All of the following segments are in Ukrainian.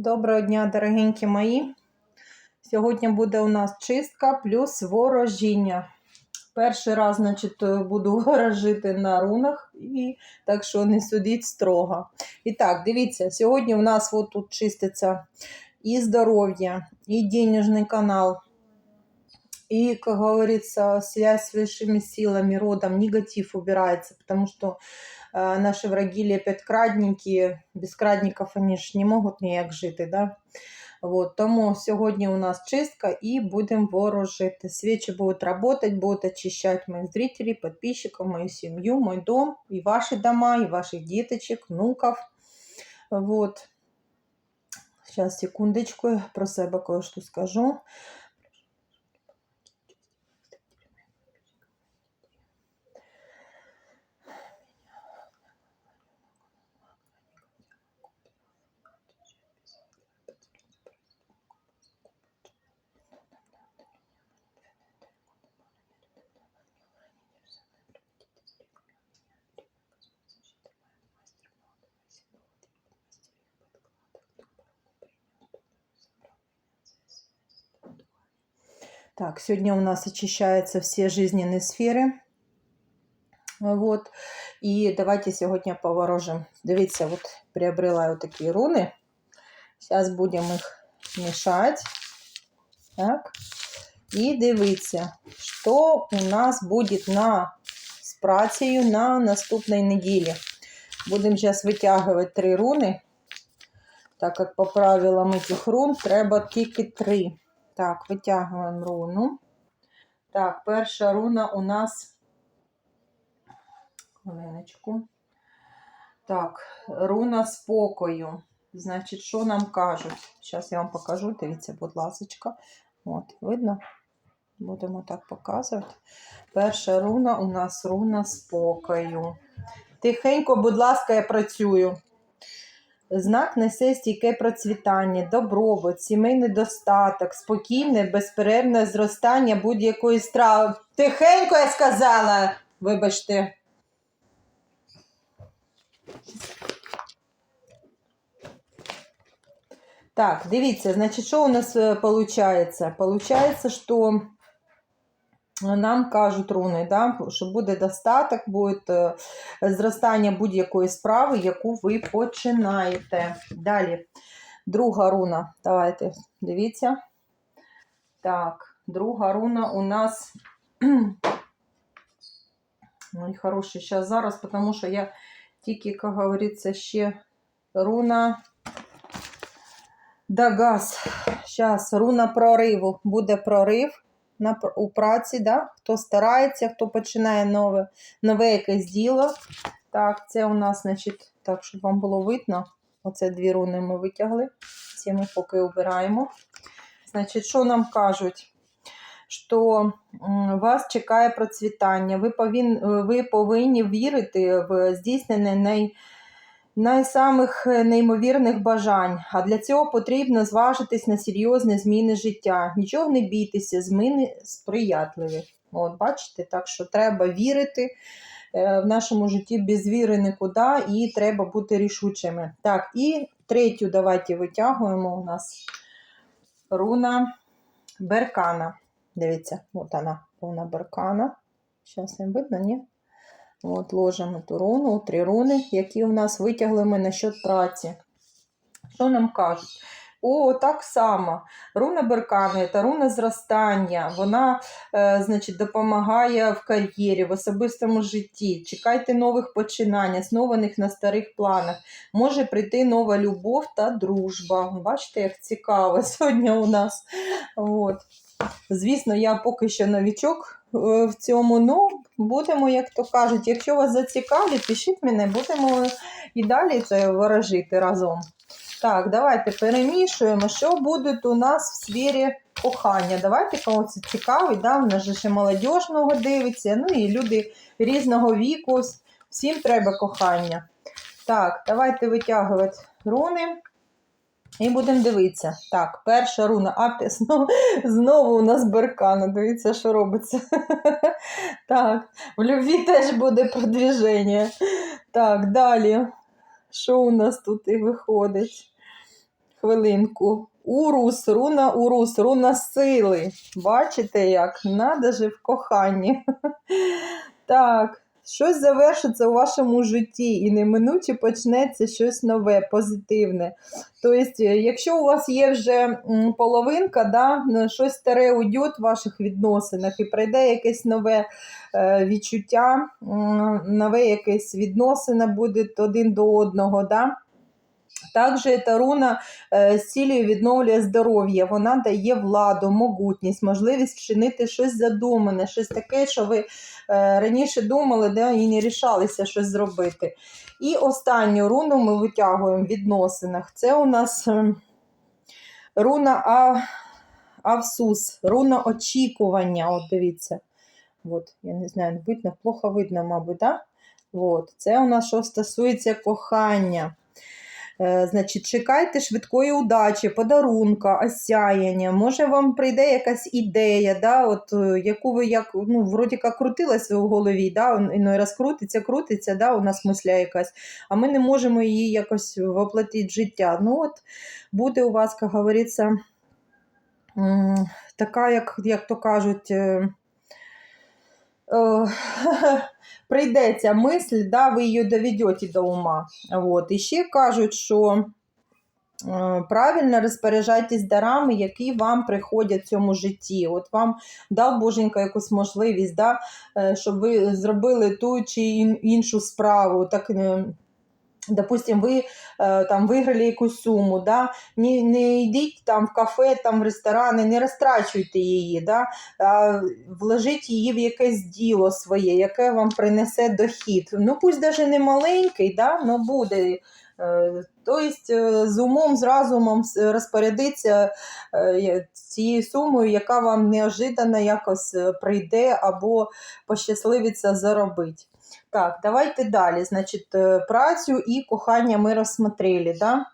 Доброго дня, дорогенькі мої. Сьогодні буде у нас чистка плюс ворожіння. Перший раз, значить, буду ворожити на рунах, і так що не судіть строго. І так, дивіться, сьогодні у нас от тут чиститься і здоров'я, і денежний канал, и, как говорится, связь с высшими силами, родом, негатив убирается, потому что наши враги лепят крадники, без крадников они ж не можуть ніяк жити, да? Вот, тому сьогодні у нас чистка і будемо ворожити. Свечи будут работать, будут очищать моих зрителей, подписчиков, мою семью, мой дом, и ваши дома, и ваших деточек, внуков. Вот. Сейчас, секундочку, про себе кое-что скажу. Так, сегодня у нас очищаются все жизненные сферы. Вот. І давайте сьогодні поворожимо. Дивіться, от приобрела я такі руни. Зараз будемо їх мішати. Так. І дивіться, що у нас буде на, з працею на наступній неділі. Будемо зараз витягувати три руни. Так як по правилам этих рун треба тільки три. Так, витягуємо руну. Так, перша руна у нас. Хвилиночку. Так, руна спокою. Значить, що нам кажуть? Зараз я вам покажу. Дивіться, будь ласка. От, видно? Будемо так показувати. Перша руна у нас руна спокою. Тихенько, будь ласка, я працюю. Знак несе стійке процвітання, добробут, сімейний достаток, спокійне, безперервне зростання будь-якої страви. Тихенько я сказала, вибачте. Так, дивіться, значить, що у нас виходить? Получається, що нам кажуть руни, да, що буде достаток, буде е, зростання будь-якої справи, яку ви починаєте. Далі, друга руна. Давайте, дивіться. Так, друга руна у нас. Ой, хороший, зараз зараз, тому що я тільки, як говориться, ще руна. Дагаз. Зараз руна прориву. Буде прорив на, у праці, да? хто старається, хто починає нове, нове якесь діло. Так, це у нас, значить, так, щоб вам було видно. Оце дві руни ми витягли. Ці ми поки обираємо. Значить, що нам кажуть? Що вас чекає процвітання. Ви, повин, ви повинні вірити в здійснення най, найсамих неймовірних бажань. А для цього потрібно зважитись на серйозні зміни життя. Нічого не бійтеся, зміни сприятливі. От, бачите, так що треба вірити. Е, В нашому житті без віри нікуди, і треба бути рішучими. Так, і третю давайте витягуємо у нас руна Беркана. Дивіться, от вона, руна Беркана. Зараз не видно, ні? От, ложимо ту руну, три руни, які у нас витягли ми на счет праці. Що нам кажуть? О, так само. Руна Беркани це руна зростання. Вона е, значить, допомагає в кар'єрі, в особистому житті. Чекайте нових починань, основаних на старих планах. Може прийти нова любов та дружба. Бачите, як цікаво сьогодні у нас. От. Звісно, я поки що новічок е, в цьому. Ну, будемо, як то кажуть, якщо вас зацікавлять, пишіть мене, будемо і далі це ворожити разом. Так, давайте перемішуємо, що буде у нас в сфері кохання. Давайте, кого це цікавить, да? в нас же ще молодіжного дивиться, ну і люди різного віку. Всім треба кохання. Так, давайте витягувати руни. І будемо дивитися. Так, перша руна. А знову, знову у нас беркана. Дивіться, що робиться. Так, в любві теж буде продвіження. Так, далі. Що у нас тут і виходить? хвилинку. Урус, руна урус, руна сили. Бачите як? Надо же в коханні. Так, щось завершиться у вашому житті і неминуче почнеться щось нове, позитивне. Тобто, якщо у вас є вже половинка, да, щось старе уйде в ваших відносинах і прийде якесь нове е, відчуття, нове якесь відносина буде один до одного. Да? Також ця руна е, зцілює, відновлює здоров'я, вона дає владу, могутність, можливість вчинити щось задумане, щось таке, що ви е, раніше думали, да, і не рішалися щось зробити. І останню руну ми витягуємо в відносинах. Це у нас е, руна А... Авсус, руна очікування. От дивіться. От, я не знаю, видно, плохо видно, мабуть, да? От. Це у нас що стосується кохання. Е, Значить, чекайте швидкої удачі, подарунка, осяяння. Може, вам прийде якась ідея, да, от, е, яку ви як, ну, вроді як крутилася у голові, да, іной раз крутиться, крутиться, да, у нас мисля якась, а ми не можемо її якось воплотити в життя. Ну, от буде у вас, як говориться, така, як, як то кажуть, е, прийдеться мисль, да, ви її доведете до ума. От. І ще кажуть, що е, правильно розпоряджайтесь дарами, які вам приходять в цьому житті. От вам дав Боженька якусь можливість, да, е, щоб ви зробили ту чи іншу справу. Так, е, Допустим, ви е, там виграли якусь суму, да? не, не йдіть там в кафе, там в ресторани, не розтрачуйте її, да? а вложіть її в якесь діло своє, яке вам принесе дохід. Ну, пусть навіть не маленький, да? але буде. Е, Тобто з умом, з разумом розпорядитися е, цією сумою, яка вам неожиданно якось е, прийде або пощасливиться заробити. Так, давайте далі. Значить, е, працю і кохання ми розсмотрели. Да?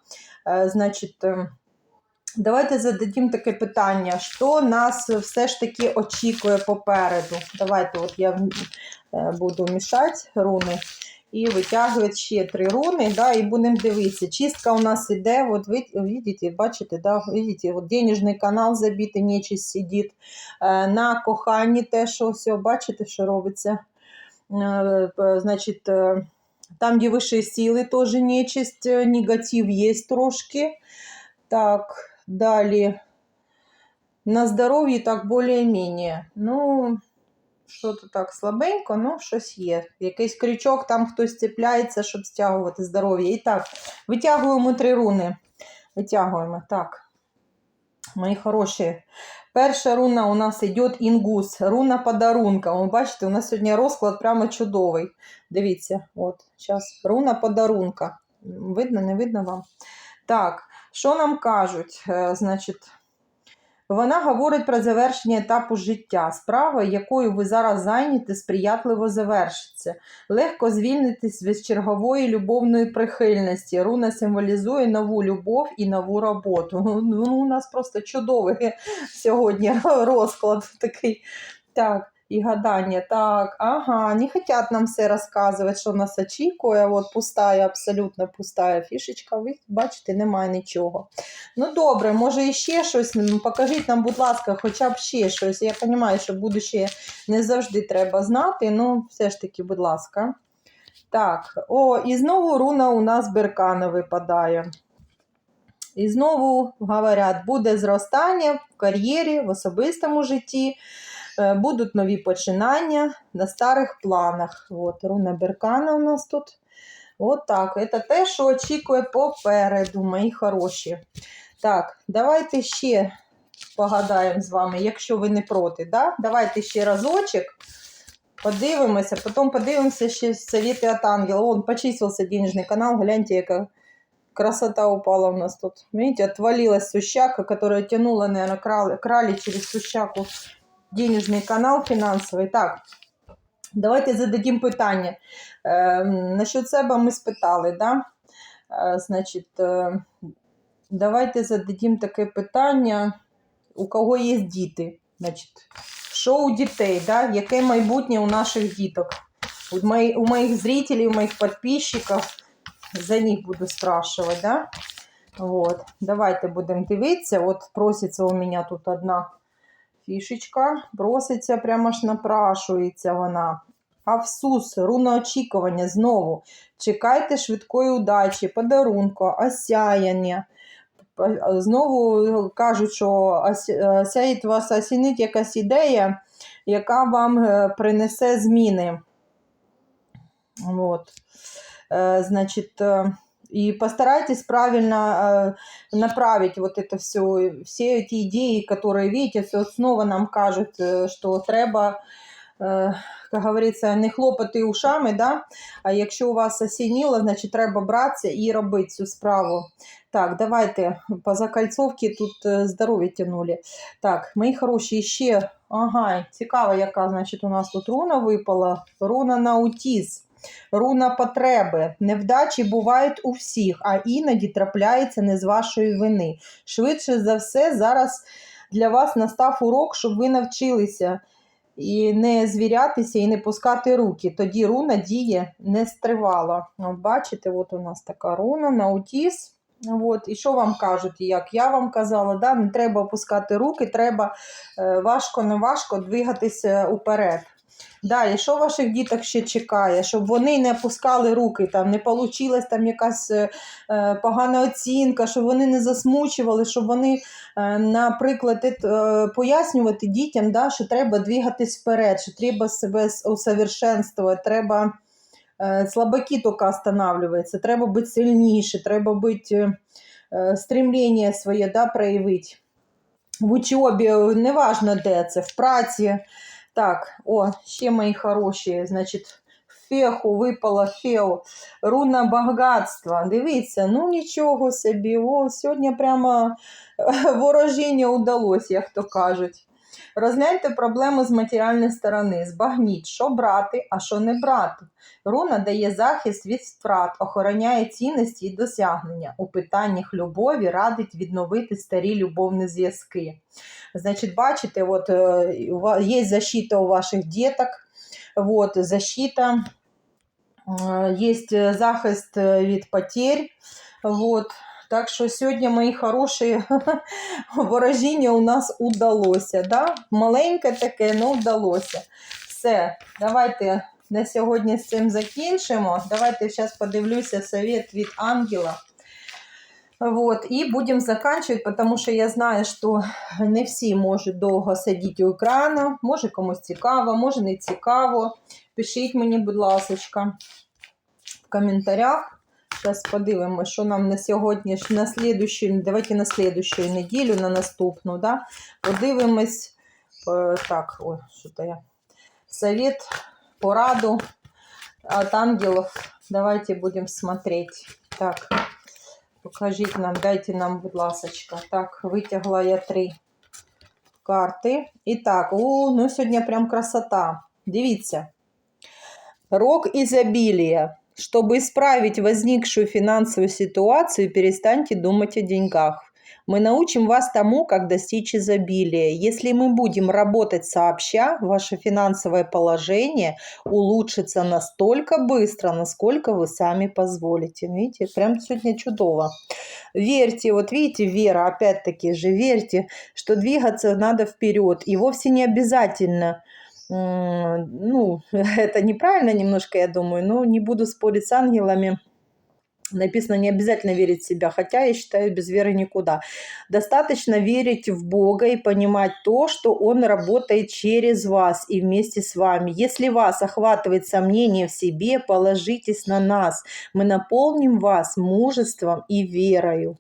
Е, Значить, е, давайте зададим таке питання, що нас все ж таки очікує попереду. Давайте, от я буду мішати руни і витягувати ще три руни, да, і будемо дивитися. Чистка у нас іде, от ви видите, бачите, да, видите, от денежний канал забитий, нечисть сидить. На коханні те, що бачите, що робиться. Э, п- значит, э, там, где высшие силы, тоже нечисть, э, негатив есть трошки. Так, далі. На здоров'ї так більш-менш. Ну, що то так слабенько, ну, щось є. Якийсь крючок, там хтось цепляється, щоб стягувати здоров'я. І так, витягуємо три руни. Витягуємо. Так. Мої хороші. Перша руна у нас йде інгус, руна подарунка. Ви бачите, у нас сьогодні розклад прямо чудовий. Дивіться, от, зараз руна подарунка. Видно, не видно вам? Так, що нам кажуть? Е, Значить, вона говорить про завершення етапу життя. Справа, якою ви зараз зайняті, сприятливо завершиться. Легко звільнитись від чергової любовної прихильності. Руна символізує нову любов і нову роботу. Ну, у нас просто чудовий сьогодні розклад такий. Так, і гадання. Так, ага, не хотять нам все розказувати, що нас очікує. От пустая, абсолютно пустая фішечка. Ви бачите, немає нічого. Ну добре, може іще щось. Покажіть нам, будь ласка, хоча б ще щось. Я розумію, що будуще не завжди треба знати. Ну, все ж таки, будь ласка. Так, о, і знову руна у нас Беркана випадає. І знову говорять, буде зростання в кар'єрі, в особистому житті, будуть нові починання на старих планах. От, руна Беркана у нас тут. От так. Це те, що очікує попереду, мої хороші. Так, давайте ще погадаємо з вами, якщо ви не проти. Да? Давайте ще разочок. Подивимося, потім подивимося ще совіти від ангела. Вон, почистився денежний канал, гляньте, яка красота упала у нас тут. Видите, отвалилась сущака, которая тянула, наверное, крали, крали через сущаку денежний канал фінансовий. Так, давайте зададим питання. Е, насчет себе ми спитали, да? Е, значить, е, давайте зададим таке питання, у кого є діти. Значить, що у дітей, да? яке майбутнє у наших діток? У, мої, у моїх зрителей, у моїх підписчиків, за них буду спрашивать, да? Вот. Давайте будемо дивитися. От проситься у мене тут одна фішечка. Проситься, прямо ж напрашується вона. Авсус, руна очікування знову. Чекайте швидкої удачі, подарунку, осяяння. Знову кажуть, що ос- осяїть вас осінить якась ідея, яка вам е, принесе зміни. Вот. Э, Значит, э, и постарайтесь правильно э, направить вот это все, все эти идеи, которые, видите, все снова нам кажуть, э, що треба, е, як говориться, не хлопати ушами, да? а якщо у вас осініло, значить треба братися і робити цю справу. Так, давайте по закольцовці тут е, здоров'я тянули. Так, мої хороші, ще, ага, цікаво, яка, значить, у нас тут руна випала, руна на аутізм. Руна потреби. Невдачі бувають у всіх, а іноді трапляється не з вашої вини. Швидше за все, зараз для вас настав урок, щоб ви навчилися і не звірятися, і не пускати руки. Тоді руна діє не стривало. От бачите, от у нас така руна на аутізм. От, і що вам кажуть, як я вам казала, да, не треба опускати руки, треба е, важко не важко двигатися уперед. Далі, що ваших діток ще чекає? Щоб вони не опускали руки, там не вийшла там якась е, е, погана оцінка, щоб вони не засмучували, щоб вони, е, наприклад, е, пояснювати дітям, да, що треба двигатись вперед, що треба себе усовершенствувати, треба е, слабаки тільки останавливаються, треба бути сильніше, треба бути е, е, стремлення своє да, проявити. В учобі, неважно де це, в праці. Так, о, ще мої хороші, значить, феху випала фео, руна багатства. Дивіться, ну нічого собі. О, сьогодні прямо е, ворожіння удалося, як то кажуть. Розгляньте проблеми з матеріальної сторони, збагніть, що брати, а що не брати. Руна дає захист від втрат, охороняє цінності і досягнення. У питаннях любові радить відновити старі любовні зв'язки. Значит, бачите, вот э, у ва- есть защита у ваших деток, вот, защита, э, есть э, захист э, від потерь, вот. Так що сьогодні, мої хороші, ворожіння у нас удалося. Да? Маленьке таке, але вдалося. Все, давайте на сьогодні з цим закінчимо. Давайте зараз подивлюся совет від ангела. Вот, і будемо заканчивать, потому що я знаю, що не всі можуть довго сидіти у екрану. Може комусь цікаво, може не цікаво. Пишіть мені, будь ласка, в коментарях. Зараз подивимося, що нам на сьогодні, на слідущу, давайте на слідущу неділю, на наступну, да? Подивимось. е, Так, ой, що то я. Совет, пораду от ангелов. Давайте будемо смотреть. Так. Покажіть нам, дайте нам, будь ласочка. Так, витягла я три карти. І так, о, ну сьогодні прям красота. Дивіться. Рок изобилия. Чтобы исправить возникшую финансовую ситуацию, перестаньте думать о деньгах. Мы научим вас тому, как достичь изобилия. Если мы будем работать сообща, ваше финансовое положение улучшится настолько быстро, насколько вы сами позволите. Видите, прям сегодня чудово. Верьте, вот видите, вера, опять-таки же, верьте, что двигаться надо вперед. И вовсе не обязательно, ну, это неправильно немножко, я думаю, но не буду спорить с ангелами. Написано, не обязательно верить в себя, хотя я считаю, без веры никуда. Достаточно верить в Бога и понимать то, что Он работает через вас и вместе с вами. Если вас охватывает сомнение в себе, положитесь на нас. Мы наполним вас мужеством и верою.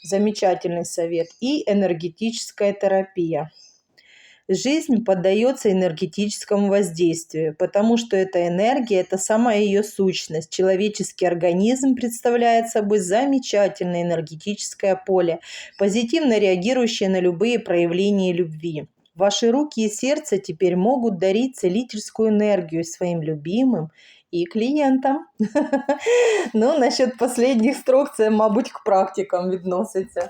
Замечательный совет. И энергетическая терапия. Жизнь поддается энергетическому воздействию, потому что эта энергия – это сама ее сущность. Человеческий организм представляет собой замечательное энергетическое поле, позитивно реагирующее на любые проявления любви. Ваши руки и сердце теперь могут дарить целительскую энергию своим любимым і клієнтам. Ну, насчет последніх строк, це, мабуть, к практикам відноситься.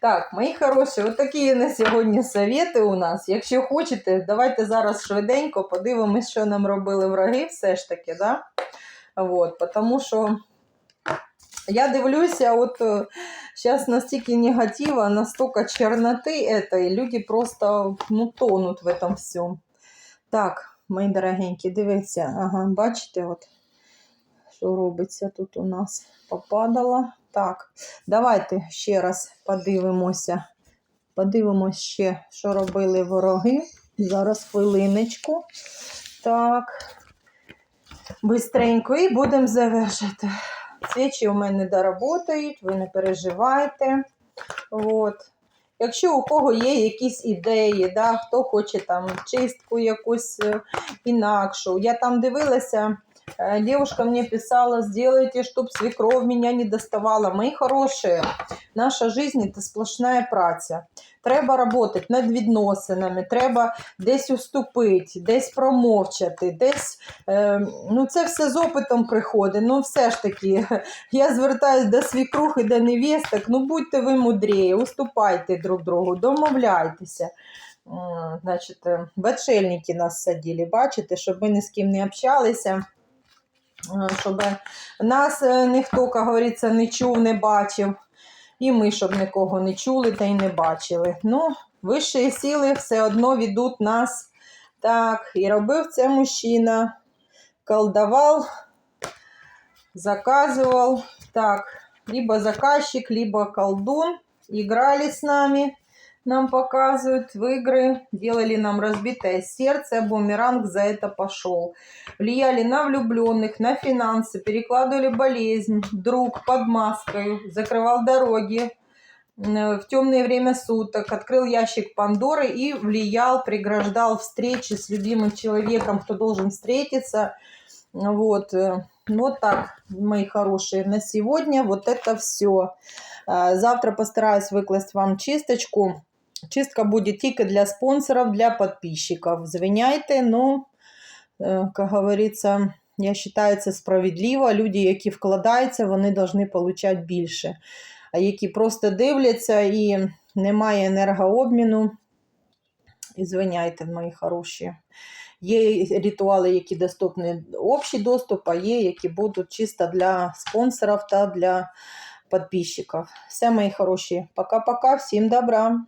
Так, мої хороші, от такі на сьогодні совєти у нас. Якщо хочете, давайте зараз швиденько подивимось, що нам робили враги, все ж таки, да? Вот, тому що Я дивлюся, от зараз настільки негатива, настільки чорноти этой, люди просто ну, тонуть в этом всьому. Так, мої дорогенькі, дивіться, ага, бачите, от, що робиться тут у нас попадало. Так, давайте ще раз подивимося. Подивимося ще, що робили вороги. Зараз хвилиночку. Так. Бистренько і будемо завершити. Свічі у мене доработають, ви не переживайте. От. Якщо у кого є якісь ідеї, да, хто хоче там чистку якусь е, інакшу. Я там дивилася, девушка мне писала, сделайте, чтобы свекровь меня не доставала. Мої хороші, наша жизнь – це сплошна праця. Треба працювати над відносинами, треба десь уступити, десь промовчати, десь е, ну це все з опитом приходить. Ну, все ж таки, я звертаюся до свікрух і до невісток. Ну будьте ви мудрі, уступайте друг другу, домовляйтеся. Значить, е, в отшельники нас садили, бачите, щоб ми ні з ким не общалися. Е, Щоб нас е, ніхто, як говориться, не чув, не бачив. І ми, щоб нікого не чули та й не бачили. Ну, вищі сили все одно ведуть нас. Так, і робив це мужчина. Колдовал, заказывал. Так, либо заказчик, либо колдун. Играли с нами, нам показывают в игры. Делали нам разбитое сердце, бумеранг за это пошел. Влияли на влюбленных, на финансы, перекладывали болезнь. Друг под маской, закрывал дороги э, в темное время суток, открыл ящик Пандоры и влиял, преграждал встречи с любимым человеком, кто должен встретиться. Вот, э, вот так, мои хорошие, на сегодня вот это все. Завтра постараюсь выкласть вам чисточку. Чистка будет тільки для спонсоров, для подписчиков. Звиняйте, но, э, как говорится, я считаю це справедливо. Люди, які вкладаються, вони повинні отримати більше. А які просто дивляться і немає енергообміну, і звиняйте, мої хороші. Є ритуали, які доступні общий доступ, а є, які будуть чисто для спонсорів та для подписчиков. Все, мої хороші. Пока-пока, всім добра.